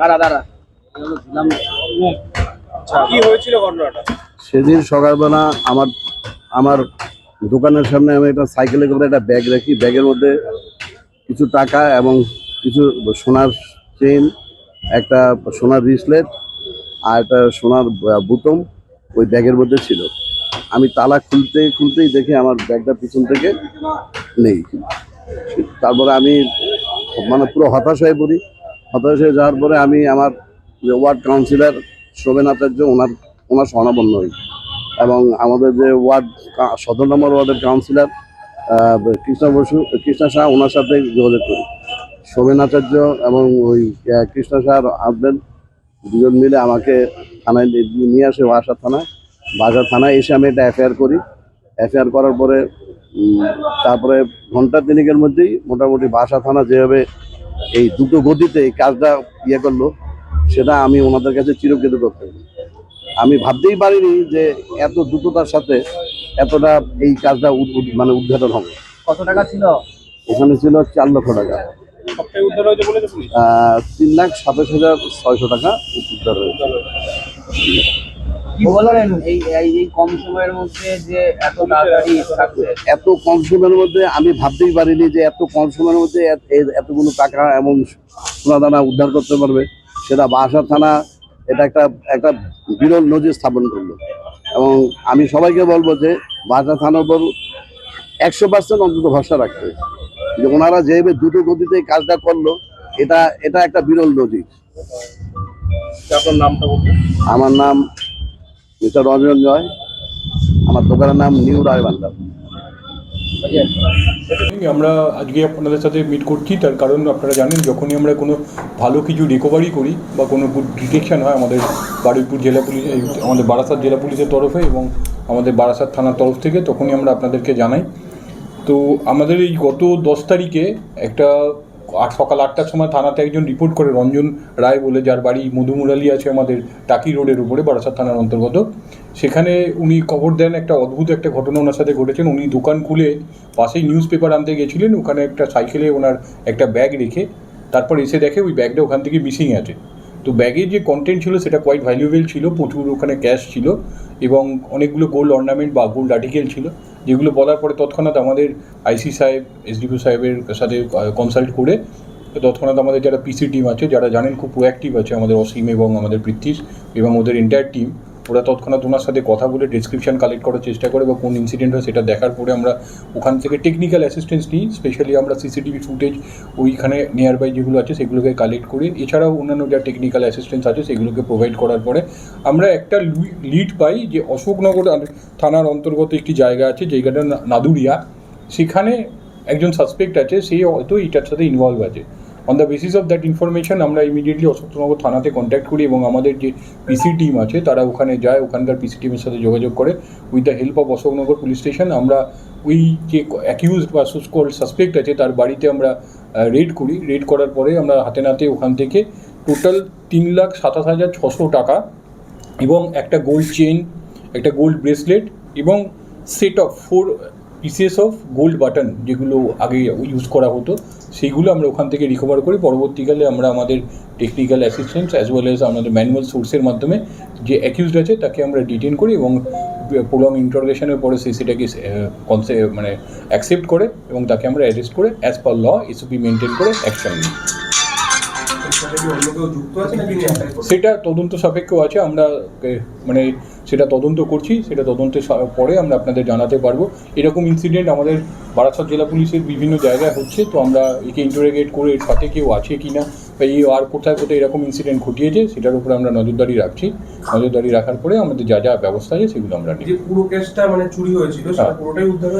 দাঁড়া দাঁড়া। কি হয়েছিল ঘটনাটা? সেদিন সকালবেলা আমার আমার দোকানের সামনে আমি একটা সাইকেলে করে একটা ব্যাগ রাখি। ব্যাগের মধ্যে কিছু টাকা এবং কিছু সোনার চেন একটা সোনার রিসলেট আর একটা সোনার বুতম ওই ব্যাগের মধ্যে ছিল। আমি তালা খুলতে খুলতেই দেখি আমার ব্যাগটা পিছন থেকে নেই। তারপরে আমি মানে পুরো হতাশ হয়ে পড়ি হতাশ হয়ে যাওয়ার পরে আমি আমার যে ওয়ার্ড কাউন্সিলর শোভেন আচার্য ওনার ওনার স্বর্ণাপন্ন হই। এবং আমাদের যে ওয়ার্ড সতেরো নম্বর ওয়ার্ডের কাউন্সিলর কৃষ্ণ বসু, কৃষ্ণা শাহ, ওনার সাথে যোগাযোগ করি। শোভেন আচার্য এবং ওই কৃষ্ণ শাহর হাজবেন্ড দুজন মিলে আমাকে থানায় নিয়ে- আসে বাসা থানায়। বাসা থানায় এসে আমি এটা এফআইআর করি। এফআইআর করার পরে তারপরে ঘণ্টা তিনেকের মধ্যেই মোটামুটি বাসা থানা যেভাবে এই দুটো গতিতে এই কাজটা ইয়ে করল সেটা আমি ওনাদের কাছে চিরকৃত করতে আমি ভাবতেই পারিনি যে এত দ্রুততার সাথে এতটা এই কাজটা মানে উদ্ঘাটন হবে। কত টাকা ছিল? এখানে ছিল চার লক্ষ টাকা। তিন লাখ সাতাশ হাজার ছয়শো টাকা উদ্ধার হয়েছে। কি বললেন এই এই এই কম সময়ের মধ্যে যে এত কম সময়ের মধ্যে আমি ভাবতেই পারিনি যে এত কম সময়ের মধ্যে এতগুলো টাকা এবং সোনাদানা উদ্ধার করতে পারবে। সেটা বাসা থানা এটা একটা একটা বিরল নজির স্থাপন করল। এবং আমি সবাইকে বলব যে বাসা থানার উপর একশো পার্সেন্ট অন্তত ভরসা রাখতে। যে ওনারা যেভাবে দ্রুত গতিতে কাজটা করল এটা এটা একটা বিরল নজির। আমার নাম মিস্টার রঞ্জন জয়। আমার দোকানের নাম নিউ রায়বান্ডার আমরা আজকে আপনাদের সাথে মিট করছি, তার কারণ আপনারা জানেন, যখনই আমরা কোনো ভালো কিছু রিকভারি করি বা কোনো গুড ডিটেকশন হয় আমাদের বারুইপুর জেলা পুলিশ আমাদের বারাসাত জেলা পুলিশের তরফে এবং আমাদের বারাসাত থানার তরফ থেকে, তখনই আমরা আপনাদেরকে জানাই। তো আমাদের এই গত দশ তারিখে একটা আট সকাল আটটার সময় থানাতে একজন রিপোর্ট করে রঞ্জন রায় বলে, যার বাড়ি মধুমুরালি আছে আমাদের টাকি রোডের উপরে, বারাসাত থানার অন্তর্গত। সেখানে উনি খবর দেন একটা অদ্ভুত একটা ঘটনা ওনার সাথে ঘটেছেন। উনি দোকান খুলে পাশেই নিউজ পেপার আনতে গেছিলেন, ওখানে একটা সাইকেলে ওনার একটা ব্যাগ রেখে, তারপর এসে দেখে ওই ব্যাগটা ওখান থেকে মিসিং আছে। তো ব্যাগের যে কন্টেন্ট ছিল সেটা কোয়াইট ভ্যালুয়েবল ছিল, প্রচুর ওখানে ক্যাশ ছিল এবং অনেকগুলো গোল্ড অর্নামেন্ট বা গোল্ড আর্টিকেল ছিল। যেগুলো বলার পরে তৎক্ষণাৎ আমাদের আইসি সাহেব, এসডিপিও সাহেবের সাথে কনসাল্ট করে তৎক্ষণাৎ আমাদের যারা পিসি টিম আছে, যারা জানেন খুব প্রোঅ্যাক্টিভ আছে আমাদের অসীম এবং আমাদের পৃথ্বীশ এবং ওদের এন্টায়ার টিম ওরা তৎক্ষণাৎ ওনার সাথে কথা বলে ডেসক্রিপশন কালেক্ট করার চেষ্টা করে বা কোন ইনসিডেন্ট হয় সেটা দেখার পরে আমরা ওখান থেকে টেকনিক্যাল অ্যাসিস্ট্যান্স নিই স্পেশালি আমরা সিসিটিভি ফুটেজ ওইখানে নিয়ার বাই যেগুলো আছে সেগুলোকে কালেক্ট করি, এছাড়াও অন্যান্য যা টেকনিক্যাল অ্যাসিস্ট্যান্স আছে সেগুলোকে প্রোভাইড করার পরে আমরা একটা লিড পাই যে অশোকনগর থানার অন্তর্গত একটি জায়গা আছে জায়গাটা না- নাদুরিয়া। সেখানে একজন সাসপেক্ট আছে, সে হয়তো এটার সাথে ইনভলভ আছে। On the basis of that information আমরা ইমিডিয়েটলি অশোকনগর থানাতে কন্ট্যাক্ট করি এবং আমাদের যে পিসি টিম আছে, তারা ওখানে যায়, ওখানকার পিসি টিমের সাথে যোগাযোগ করে। With the help of Ashoknagar police station আমরা ওই যে অ্যাকিউজ বা সুস্কল সাসপেক্ট আছে, তার বাড়িতে আমরা রেড করি। রেড করার পরে আমরা হাতে নাতে ওখান থেকে টোটাল তিন লাখ সাতাশ হাজার ছশো টাকা এবং একটা গোল্ড চেন একটা গোল্ড ব্রেসলেট এবং set of four pieces of gold button যেগুলো আগে ইউজ করা হতো, সেইগুলো আমরা ওখান থেকে রিকভার করি পরবর্তীকালে আমরা আমাদের technical assistance as well as আমাদের ম্যানুয়াল সোর্সের মাধ্যমে যে অ্যাকিউজড আছে তাকে আমরা ডিটেন করি এবং প্রলং ইন্টারোগেশনের পরে সে সেটাকে কনসে মানে অ্যাকসেপ্ট করে এবং তাকে আমরা অ্যারেস্ট করে as per law SOP maintain করে অ্যাকশন নিই। সেটা তদন্ত সাপেক্ষ আছে আমরা মানে সেটা তদন্ত করছি সেটা তদন্তের পরে আমরা আপনাদের জানাতে পারব। এরকম ইনসিডেন্ট আমাদের বারাসাত জেলা পুলিশের বিভিন্ন জায়গায় হচ্ছে তো আমরা একে ইন্টারোগেট করে এর সাথে কেউ আছে কি না বা এই আর কোথায় কোথায় এরকম ইনসিডেন্ট ঘটিয়েছে সেটার উপরে আমরা নজরদারি রাখছি। নজরদারি রাখার পরে আমাদের যা যা ব্যবস্থা আছে সেগুলো আমরা নিই পুরো কেসটা মানে চুরি হয়েছিল সেটা হ্যাঁ। পুরোটাই উদ্ধার